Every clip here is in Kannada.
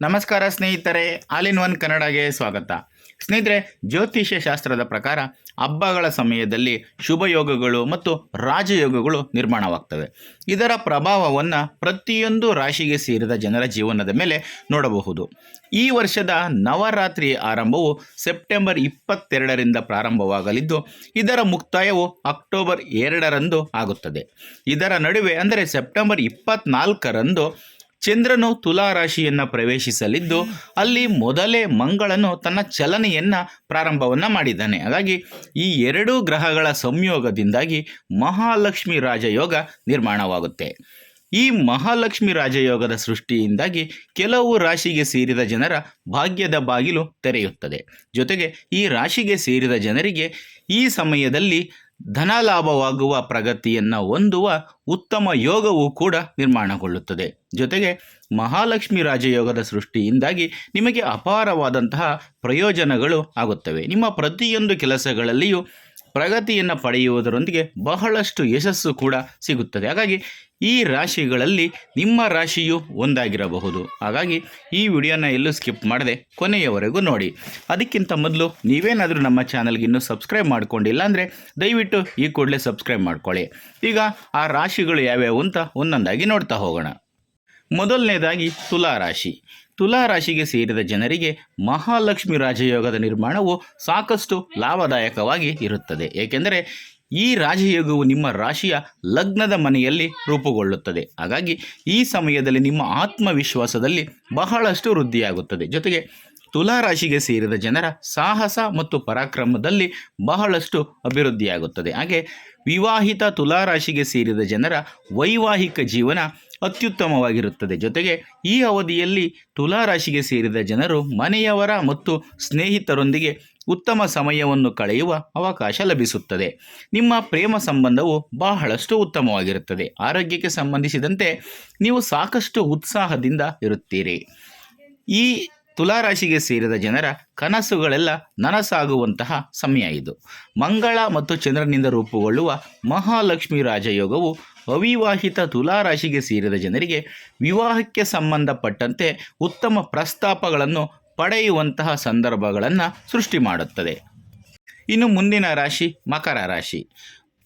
ನಮಸ್ಕಾರ ಸ್ನೇಹಿತರೆ, ಆಲ್ ಇನ್ ಒನ್ ಕನ್ನಡಗೆ ಸ್ವಾಗತ. ಸ್ನೇಹಿತರೆ, ಜ್ಯೋತಿಷ್ಯ ಶಾಸ್ತ್ರದ ಪ್ರಕಾರ ಹಬ್ಬಗಳ ಸಮಯದಲ್ಲಿ ಶುಭಯೋಗಗಳು ಮತ್ತು ರಾಜಯೋಗಗಳು ನಿರ್ಮಾಣವಾಗ್ತವೆ. ಇದರ ಪ್ರಭಾವವನ್ನು ಪ್ರತಿಯೊಂದು ರಾಶಿಗೆ ಸೇರಿದ ಜನರ ಜೀವನದ ಮೇಲೆ ನೋಡಬಹುದು. ಈ ವರ್ಷದ ನವರಾತ್ರಿ ಆರಂಭವು ಸೆಪ್ಟೆಂಬರ್ ಇಪ್ಪತ್ತೆರಡರಿಂದ ಪ್ರಾರಂಭವಾಗಲಿದ್ದು, ಇದರ ಮುಕ್ತಾಯವು ಅಕ್ಟೋಬರ್ ಎರಡರಂದು ಆಗುತ್ತದೆ. ಇದರ ನಡುವೆ, ಅಂದರೆ ಸೆಪ್ಟೆಂಬರ್ ಇಪ್ಪತ್ನಾಲ್ಕರಂದು ಚಂದ್ರನು ತುಲಾ ರಾಶಿಯನ್ನು ಪ್ರವೇಶಿಸಲಿದ್ದು ಅಲ್ಲಿ ಮೊದಲೇ ಮಂಗಳನು ತನ್ನ ಚಲನೆಯನ್ನು ಪ್ರಾರಂಭವನ್ನು ಮಾಡಿದ್ದಾನೆ. ಹಾಗಾಗಿ ಈ ಎರಡೂ ಗ್ರಹಗಳ ಸಂಯೋಗದಿಂದಾಗಿ ಮಹಾಲಕ್ಷ್ಮಿ ರಾಜಯೋಗ ನಿರ್ಮಾಣವಾಗುತ್ತೆ. ಈ ಮಹಾಲಕ್ಷ್ಮಿ ರಾಜಯೋಗದ ಸೃಷ್ಟಿಯಿಂದಾಗಿ ಕೆಲವು ರಾಶಿಗೆ ಸೇರಿದ ಜನರ ಭಾಗ್ಯದ ಬಾಗಿಲು ತೆರೆಯುತ್ತದೆ. ಜೊತೆಗೆ ಈ ರಾಶಿಗೆ ಸೇರಿದ ಜನರಿಗೆ ಈ ಸಮಯದಲ್ಲಿ ಧನಲಾಭವಾಗುವ ಪ್ರಗತಿಯನ್ನು ಹೊಂದುವ ಉತ್ತಮ ಯೋಗವೂ ಕೂಡ ನಿರ್ಮಾಣಗೊಳ್ಳುತ್ತದೆ. ಜೊತೆಗೆ ಮಹಾಲಕ್ಷ್ಮಿ ರಾಜಯೋಗದ ಸೃಷ್ಟಿಯಿಂದಾಗಿ ನಿಮಗೆ ಅಪಾರವಾದಂತಹ ಪ್ರಯೋಜನಗಳು ಆಗುತ್ತವೆ. ನಿಮ್ಮ ಪ್ರತಿಯೊಂದು ಕೆಲಸಗಳಲ್ಲಿಯೂ ಪ್ರಗತಿಯನ್ನು ಪಡೆಯುವುದರೊಂದಿಗೆ ಬಹಳಷ್ಟು ಯಶಸ್ಸು ಕೂಡ ಸಿಗುತ್ತದೆ. ಹಾಗಾಗಿ ಈ ರಾಶಿಗಳಲ್ಲಿ ನಿಮ್ಮ ರಾಶಿಯು ಒಂದಾಗಿರಬಹುದು. ಹಾಗಾಗಿ ಈ ವಿಡಿಯೋನ ಎಲ್ಲೂ ಸ್ಕಿಪ್ ಮಾಡದೆ ಕೊನೆಯವರೆಗೂ ನೋಡಿ. ಅದಕ್ಕಿಂತ ಮೊದಲು ನೀವೇನಾದರೂ ನಮ್ಮ ಚಾನಲ್ಗೆ ಇನ್ನೂ ಸಬ್ಸ್ಕ್ರೈಬ್ ಮಾಡ್ಕೊಂಡಿಲ್ಲ ಅಂದರೆ ದಯವಿಟ್ಟು ಈ ಕೂಡಲೇ ಸಬ್ಸ್ಕ್ರೈಬ್ ಮಾಡ್ಕೊಳ್ಳಿ. ಈಗ ಆ ರಾಶಿಗಳು ಯಾವ್ಯಾವು ಅಂತ ಒಂದೊಂದಾಗಿ ನೋಡ್ತಾ ಹೋಗೋಣ. ಮೊದಲನೇದಾಗಿ ತುಲಾ ರಾಶಿ. ತುಲಾ ರಾಶಿಗೆ ಸೇರಿದ ಜನರಿಗೆ ಮಹಾಲಕ್ಷ್ಮಿ ರಾಜಯೋಗದ ನಿರ್ಮಾಣವು ಸಾಕಷ್ಟು ಲಾಭದಾಯಕವಾಗಿ ಇರುತ್ತದೆ. ಏಕೆಂದರೆ ಈ ರಾಜಯೋಗವು ನಿಮ್ಮ ರಾಶಿಯ ಲಗ್ನದ ಮನೆಯಲ್ಲಿ ರೂಪುಗೊಳ್ಳುತ್ತದೆ. ಹಾಗಾಗಿ ಈ ಸಮಯದಲ್ಲಿ ನಿಮ್ಮ ಆತ್ಮವಿಶ್ವಾಸದಲ್ಲಿ ಬಹಳಷ್ಟು ವೃದ್ಧಿಯಾಗುತ್ತದೆ. ಜೊತೆಗೆ ತುಲಾ ರಾಶಿಗೆ ಸೇರಿದ ಜನರ ಸಾಹಸ ಮತ್ತು ಪರಾಕ್ರಮದಲ್ಲಿ ಬಹಳಷ್ಟು ಅಭಿವೃದ್ಧಿಯಾಗುತ್ತದೆ. ಹಾಗೆ ವಿವಾಹಿತ ತುಲಾ ರಾಶಿಗೆ ಸೇರಿದ ಜನರ ವೈವಾಹಿಕ ಜೀವನ ಅತ್ಯುತ್ತಮವಾಗಿರುತ್ತದೆ. ಜೊತೆಗೆ ಈ ಅವಧಿಯಲ್ಲಿ ತುಲಾ ರಾಶಿಗೆ ಸೇರಿದ ಜನರು ಮನೆಯವರ ಮತ್ತು ಸ್ನೇಹಿತರೊಂದಿಗೆ ಉತ್ತಮ ಸಮಯವನ್ನು ಕಳೆಯುವ ಅವಕಾಶ ಲಭಿಸುತ್ತದೆ. ನಿಮ್ಮ ಪ್ರೇಮ ಸಂಬಂಧವು ಬಹಳಷ್ಟು ಉತ್ತಮವಾಗಿರುತ್ತದೆ. ಆರೋಗ್ಯಕ್ಕೆ ಸಂಬಂಧಿಸಿದಂತೆ ನೀವು ಸಾಕಷ್ಟು ಉತ್ಸಾಹದಿಂದ ಇರುತ್ತೀರಿ. ಈ ತುಲಾರಾಶಿಗೆ ಸೇರಿದ ಜನರ ಕನಸುಗಳೆಲ್ಲ ನನಸಾಗುವಂತಹ ಸಮಯ ಇದು. ಮಂಗಳ ಮತ್ತು ಚಂದ್ರನಿಂದ ರೂಪುಗೊಳ್ಳುವ ಮಹಾಲಕ್ಷ್ಮಿ ರಾಜಯೋಗವು ಅವಿವಾಹಿತ ತುಲಾರಾಶಿಗೆ ಸೇರಿದ ಜನರಿಗೆ ವಿವಾಹಕ್ಕೆ ಸಂಬಂಧಪಟ್ಟಂತೆ ಉತ್ತಮ ಪ್ರಸ್ತಾಪಗಳನ್ನು ಪಡೆಯುವಂತಹ ಸಂದರ್ಭಗಳನ್ನು ಸೃಷ್ಟಿ ಮಾಡುತ್ತದೆ. ಇನ್ನು ಮುಂದಿನ ರಾಶಿ ಮಕರ ರಾಶಿ.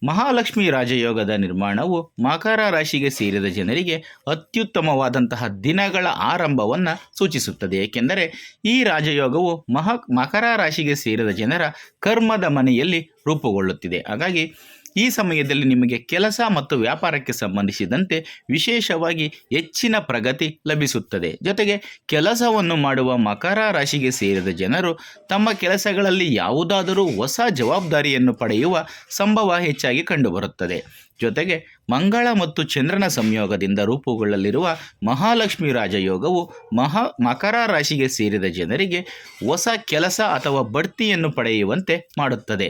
ಮಹಾಲಕ್ಷ್ಮಿ ರಾಜಯೋಗದ ನಿರ್ಮಾಣವು ಮಕರ ರಾಶಿಗೆ ಸೇರಿದ ಜನರಿಗೆ ಅತ್ಯುತ್ತಮವಾದಂತಹ ದಿನಗಳ ಆರಂಭವನ್ನು ಸೂಚಿಸುತ್ತದೆ. ಏಕೆಂದರೆ ಈ ರಾಜಯೋಗವು ಮಹ ಮಕರ ರಾಶಿಗೆ ಸೇರಿದ ಜನರ ಕರ್ಮದ ಮನೆಯಲ್ಲಿ ರೂಪುಗೊಳ್ಳುತ್ತಿದೆ. ಹಾಗಾಗಿ ಈ ಸಮಯದಲ್ಲಿ ನಿಮಗೆ ಕೆಲಸ ಮತ್ತು ವ್ಯಾಪಾರಕ್ಕೆ ಸಂಬಂಧಿಸಿದಂತೆ ವಿಶೇಷವಾಗಿ ಹೆಚ್ಚಿನ ಪ್ರಗತಿ ಲಭಿಸುತ್ತದೆ. ಜೊತೆಗೆ ಕೆಲಸವನ್ನು ಮಾಡುವ ಮಕರ ರಾಶಿಗೆ ಸೇರಿದ ಜನರು ತಮ್ಮ ಕೆಲಸಗಳಲ್ಲಿ ಯಾವುದಾದರೂ ಹೊಸ ಜವಾಬ್ದಾರಿಯನ್ನು ಪಡೆಯುವ ಸಂಭವ ಹೆಚ್ಚಾಗಿ ಕಂಡುಬರುತ್ತದೆ. ಜೊತೆಗೆ ಮಂಗಳ ಮತ್ತು ಚಂದ್ರನ ಸಂಯೋಗದಿಂದ ರೂಪುಗೊಳ್ಳಲಿರುವ ಮಹಾಲಕ್ಷ್ಮಿ ರಾಜಯೋಗವು ಮಹಾ ಮಕರ ರಾಶಿಗೆ ಸೇರಿದ ಜನರಿಗೆ ಹೊಸ ಕೆಲಸ ಅಥವಾ ಬಡ್ತಿಯನ್ನು ಪಡೆಯುವಂತೆ ಮಾಡುತ್ತದೆ.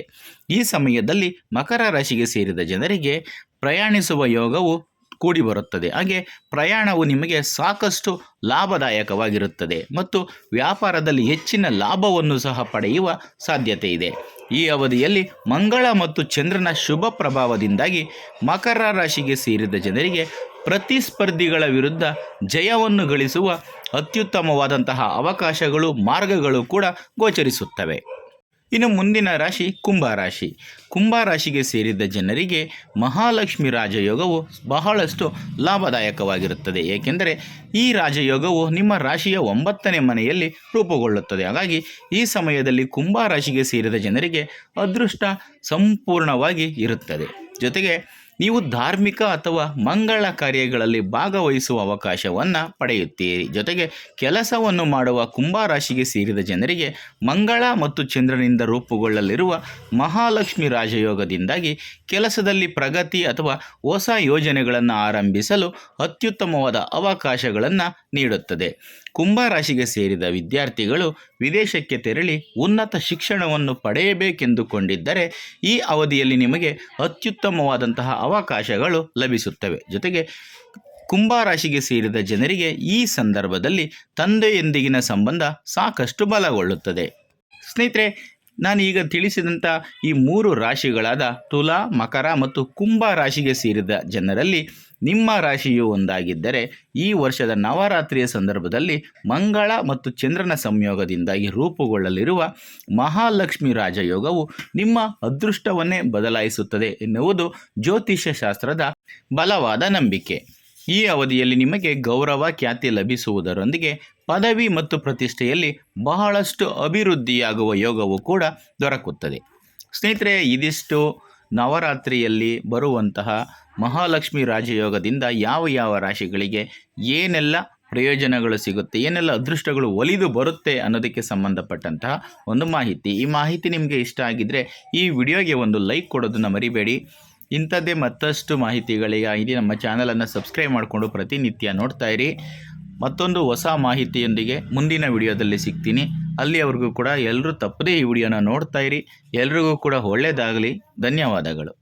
ಈ ಸಮಯದಲ್ಲಿ ಮಕರ ರಾಶಿಗೆ ಸೇರಿದ ಜನರಿಗೆ ಪ್ರಯಾಣಿಸುವ ಯೋಗವು ಕೂಡಿ ಬರುತ್ತದೆ. ಹಾಗೆ ಪ್ರಯಾಣವು ನಿಮಗೆ ಸಾಕಷ್ಟು ಲಾಭದಾಯಕವಾಗಿರುತ್ತದೆ ಮತ್ತು ವ್ಯಾಪಾರದಲ್ಲಿ ಹೆಚ್ಚಿನ ಲಾಭವನ್ನು ಸಹ ಪಡೆಯುವ ಸಾಧ್ಯತೆ ಇದೆ. ಈ ಅವಧಿಯಲ್ಲಿ ಮಂಗಳ ಮತ್ತು ಚಂದ್ರನ ಶುಭ ಪ್ರಭಾವದಿಂದಾಗಿ ಮಕರ ರಾಶಿಗೆ ಸೇರಿದ ಜನರಿಗೆ ಪ್ರತಿಸ್ಪರ್ಧಿಗಳ ವಿರುದ್ಧ ಜಯವನ್ನು ಗಳಿಸುವ ಅತ್ಯುತ್ತಮವಾದಂತಹ ಅವಕಾಶಗಳು, ಮಾರ್ಗಗಳು ಕೂಡ ಗೋಚರಿಸುತ್ತವೆ. ಇನ್ನು ಮುಂದಿನ ರಾಶಿ ಕುಂಭ ರಾಶಿ. ಕುಂಭ ರಾಶಿಗೆ ಸೇರಿದ ಜನರಿಗೆ ಮಹಾಲಕ್ಷ್ಮಿ ರಾಜಯೋಗವು ಬಹಳಷ್ಟು ಲಾಭದಾಯಕವಾಗಿರುತ್ತದೆ. ಏಕೆಂದರೆ ಈ ರಾಜಯೋಗವು ನಿಮ್ಮ ರಾಶಿಯ ಒಂಬತ್ತನೇ ಮನೆಯಲ್ಲಿ ರೂಪುಗೊಳ್ಳುತ್ತದೆ. ಹಾಗಾಗಿ ಈ ಸಮಯದಲ್ಲಿ ಕುಂಭ ರಾಶಿಗೆ ಸೇರಿದ ಜನರಿಗೆ ಅದೃಷ್ಟ ಸಂಪೂರ್ಣವಾಗಿ ಇರುತ್ತದೆ. ಜೊತೆಗೆ ನೀವು ಧಾರ್ಮಿಕ ಅಥವಾ ಮಂಗಳ ಕಾರ್ಯಗಳಲ್ಲಿ ಭಾಗವಹಿಸುವ ಅವಕಾಶವನ್ನು ಪಡೆಯುತ್ತೀರಿ. ಜೊತೆಗೆ ಕೆಲಸವನ್ನು ಮಾಡುವ ಕುಂಭರಾಶಿಗೆ ಸೇರಿದ ಜನರಿಗೆ ಮಂಗಳ ಮತ್ತು ಚಂದ್ರನಿಂದ ರೂಪುಗೊಳ್ಳಲಿರುವ ಮಹಾಲಕ್ಷ್ಮಿ ರಾಜಯೋಗದಿಂದಾಗಿ ಕೆಲಸದಲ್ಲಿ ಪ್ರಗತಿ ಅಥವಾ ಹೊಸ ಯೋಜನೆಗಳನ್ನು ಆರಂಭಿಸಲು ಅತ್ಯುತ್ತಮವಾದ ಅವಕಾಶಗಳನ್ನು ನೀಡುತ್ತದೆ. ಕುಂಭ ರಾಶಿಗೆ ಸೇರಿದ ವಿದ್ಯಾರ್ಥಿಗಳು ವಿದೇಶಕ್ಕೆ ತೆರಳಿ ಉನ್ನತ ಶಿಕ್ಷಣವನ್ನು ಪಡೆಯಬೇಕೆಂದುಕೊಂಡಿದ್ದರೆ ಈ ಅವಧಿಯಲ್ಲಿ ನಿಮಗೆ ಅತ್ಯುತ್ತಮವಾದಂತಹ ಅವಕಾಶಗಳು ಲಭಿಸುತ್ತವೆ. ಜೊತೆಗೆ ಕುಂಭ ರಾಶಿಗೆ ಸೇರಿದ ಜನರಿಗೆ ಈ ಸಂದರ್ಭದಲ್ಲಿ ತಂದೆಯೊಂದಿಗಿನ ಸಂಬಂಧ ಸಾಕಷ್ಟು ಬಲಗೊಳ್ಳುತ್ತದೆ. ಸ್ನೇಹಿತರೆ, ನಾನು ಈಗ ತಿಳಿಸಿದಂಥ ಈ ಮೂರು ರಾಶಿಗಳಾದ ತುಲಾ, ಮಕರ ಮತ್ತು ಕುಂಭ ರಾಶಿಗೆ ಸೇರಿದ ಜನರಲ್ಲಿ ನಿಮ್ಮ ರಾಶಿಯು ಒಂದಾಗಿದ್ದರೆ ಈ ವರ್ಷದ ನವರಾತ್ರಿಯ ಸಂದರ್ಭದಲ್ಲಿ ಮಂಗಳ ಮತ್ತು ಚಂದ್ರನ ಸಂಯೋಗದಿಂದಾಗಿ ರೂಪುಗೊಳ್ಳಲಿರುವ ಮಹಾಲಕ್ಷ್ಮಿ ರಾಜಯೋಗವು ನಿಮ್ಮ ಅದೃಷ್ಟವನ್ನೇ ಬದಲಾಯಿಸುತ್ತದೆ ಎನ್ನುವುದು ಜ್ಯೋತಿಷ್ಯ ಶಾಸ್ತ್ರದ ಬಲವಾದ ನಂಬಿಕೆ. ಈ ಅವಧಿಯಲ್ಲಿ ನಿಮಗೆ ಗೌರವ, ಖ್ಯಾತಿ ಲಭಿಸುವುದರೊಂದಿಗೆ ಪದವಿ ಮತ್ತು ಪ್ರತಿಷ್ಠೆಯಲ್ಲಿ ಬಹಳಷ್ಟು ಅಭಿವೃದ್ಧಿಯಾಗುವ ಯೋಗವು ಕೂಡ ದೊರಕುತ್ತದೆ. ಸ್ನೇಹಿತರೆ, ಇದಿಷ್ಟು ನವರಾತ್ರಿಯಲ್ಲಿ ಬರುವಂತಹ ಮಹಾಲಕ್ಷ್ಮಿ ರಾಜಯೋಗದಿಂದ ಯಾವ ಯಾವ ರಾಶಿಗಳಿಗೆ ಏನೆಲ್ಲ ಪ್ರಯೋಜನಗಳು ಸಿಗುತ್ತೆ, ಏನೆಲ್ಲ ಅದೃಷ್ಟಗಳು ಒಲಿದು ಬರುತ್ತೆ ಅನ್ನೋದಕ್ಕೆ ಸಂಬಂಧಪಟ್ಟಂತಹ ಒಂದು ಮಾಹಿತಿ. ಈ ಮಾಹಿತಿ ನಿಮಗೆ ಇಷ್ಟ ಆಗಿದ್ದರೆ ಈ ವಿಡಿಯೋಗೆ ಒಂದು ಲೈಕ್ ಕೊಡೋದನ್ನು ಮರಿಬೇಡಿ. ಇಂಥದ್ದೇ ಮತ್ತಷ್ಟು ಮಾಹಿತಿಗಳಿಗಾಗಿ ನಮ್ಮ ಚಾನಲನ್ನು ಸಬ್ಸ್ಕ್ರೈಬ್ ಮಾಡಿಕೊಂಡು ಪ್ರತಿನಿತ್ಯ ನೋಡ್ತಾ ಇರಿ. ಮತ್ತೊಂದು ಹೊಸ ಮಾಹಿತಿಯೊಂದಿಗೆ ಮುಂದಿನ ವಿಡಿಯೋದಲ್ಲಿ ಸಿಗ್ತೀನಿ. ಅಲ್ಲಿಯವರೆಗೂ ಕೂಡ ಎಲ್ಲರೂ ತಪ್ಪದೇ ಈ ವಿಡಿಯೋನ ನೋಡ್ತಾ ಇರಿ. ಎಲ್ರಿಗೂ ಕೂಡ ಒಳ್ಳೆಯದಾಗಲಿ ಧನ್ಯವಾದಗಳು.